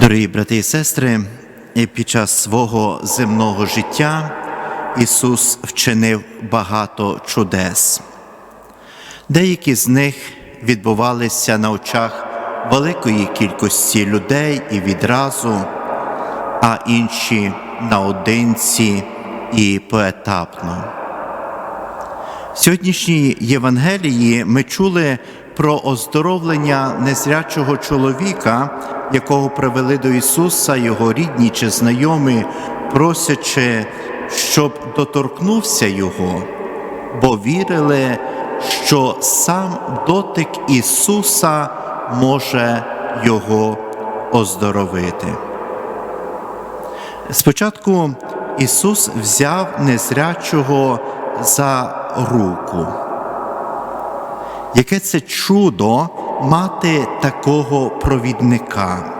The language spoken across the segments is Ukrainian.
Дорогі брати і сестри, під час свого земного життя Ісус вчинив багато чудес. Деякі з них відбувалися на очах великої кількості людей і відразу, а інші наодинці і поетапно. В сьогоднішній Євангелії ми чули про оздоровлення незрячого чоловіка, якого привели до Ісуса його рідні чи знайомі, просячи, щоб доторкнувся Його, бо вірили, що сам дотик Ісуса може Його оздоровити. Спочатку Ісус взяв незрячого за руку. Яке це чудо мати такого провідника?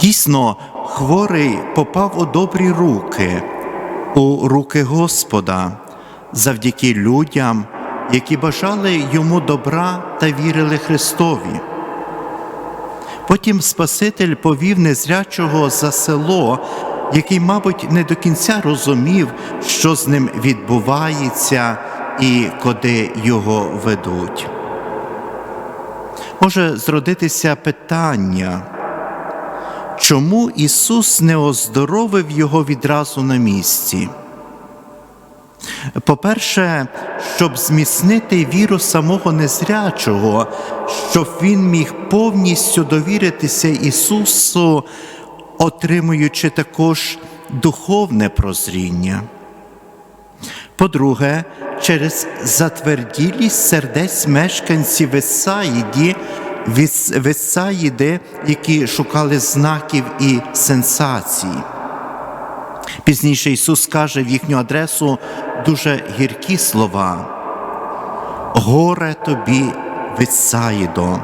Дійсно, хворий попав у добрі руки, у руки Господа, завдяки людям, які бажали йому добра та вірили Христові. Потім Спаситель повів незрячого за село, який, мабуть, не до кінця розумів, що з ним відбувається і куди його ведуть. Може зродитися питання, чому Ісус не оздоровив його відразу на місці? По-перше, щоб зміцнити віру самого незрячого, щоб він міг повністю довіритися Ісусу, отримуючи також духовне прозріння. По-друге, через затверділість сердець мешканців Весаїді, Весаїди, які шукали знаків і сенсацій. Пізніше Ісус каже в їхню адресу дуже гіркі слова. Горе тобі, Весаїдо,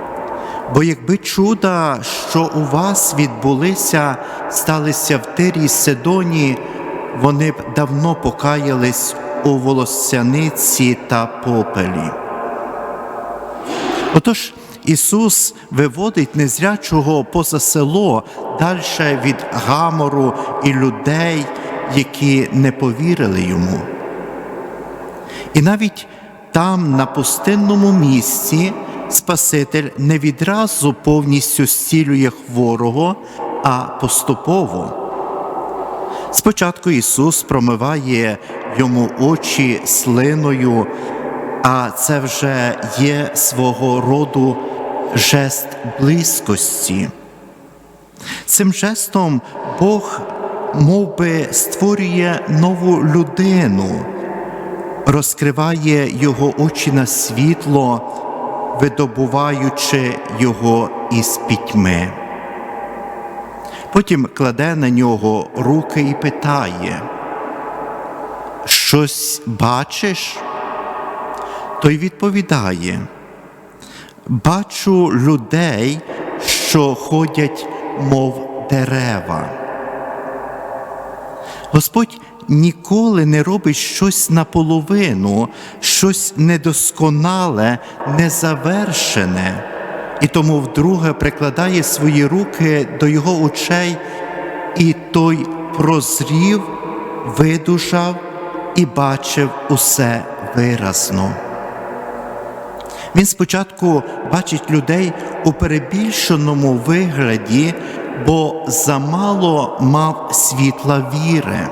бо якби чуда, що у вас відбулися, сталися в Тирі й Сидоні, вони б давно покаялись у волосяниці та попелі. Отож, Ісус виводить незрячого поза село далі від гамору і людей, які не повірили йому. І навіть там, на пустинному місці, Спаситель не відразу повністю зцілює хворого, а поступово. Спочатку Ісус промиває йому очі слиною, а це вже є свого роду жест близькості. Цим жестом Бог мов би, створює нову людину, розкриває його очі на світло, видобуваючи його із пітьми. Потім кладе на нього руки і питає, щось бачиш? Той відповідає, бачу людей, що ходять, мов дерева. Господь ніколи не робить щось наполовину, щось недосконале, незавершене, і тому вдруге прикладає свої руки до його очей, і той прозрів, видужав і бачив усе виразно. Він спочатку бачить людей у перебільшеному вигляді, бо замало мав світла віри.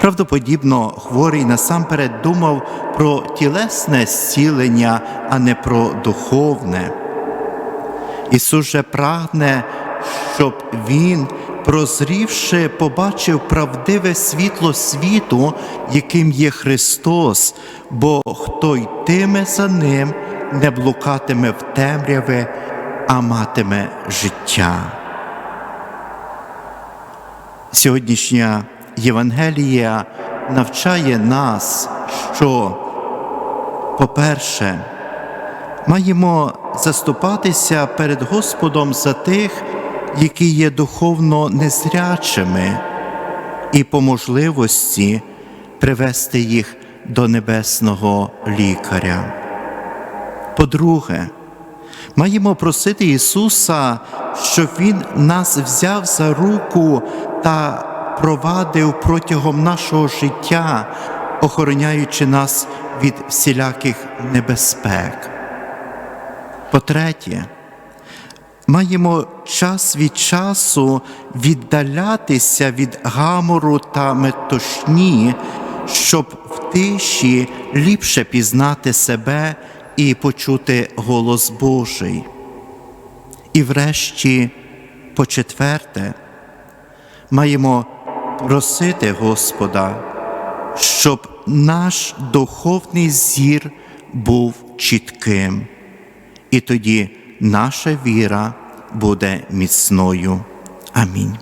Правдоподібно, хворий насамперед думав про тілесне зцілення, а не про духовне. Ісус же прагне, щоб Він, прозрівши, побачив правдиве світло світу, яким є Христос, бо хто йтиме за Ним, не блукатиме в темряви, а матиме життя. Сьогоднішня Євангелія навчає нас, що, по-перше, маємо заступатися перед Господом за тих, які є духовно незрячими, і по можливості привести їх до небесного лікаря. По-друге, Маємо просити Ісуса, щоб Він нас взяв за руку та провадив протягом нашого життя, охороняючи нас від всіляких небезпек. По-третє, маємо час від часу віддалятися від гамору та метушні, щоб в тиші ліпше пізнати себе і почути голос Божий. І врешті, по четверте, маємо просити Господа, щоб наш духовний зір був чітким, і тоді наша віра буде міцною. Амінь.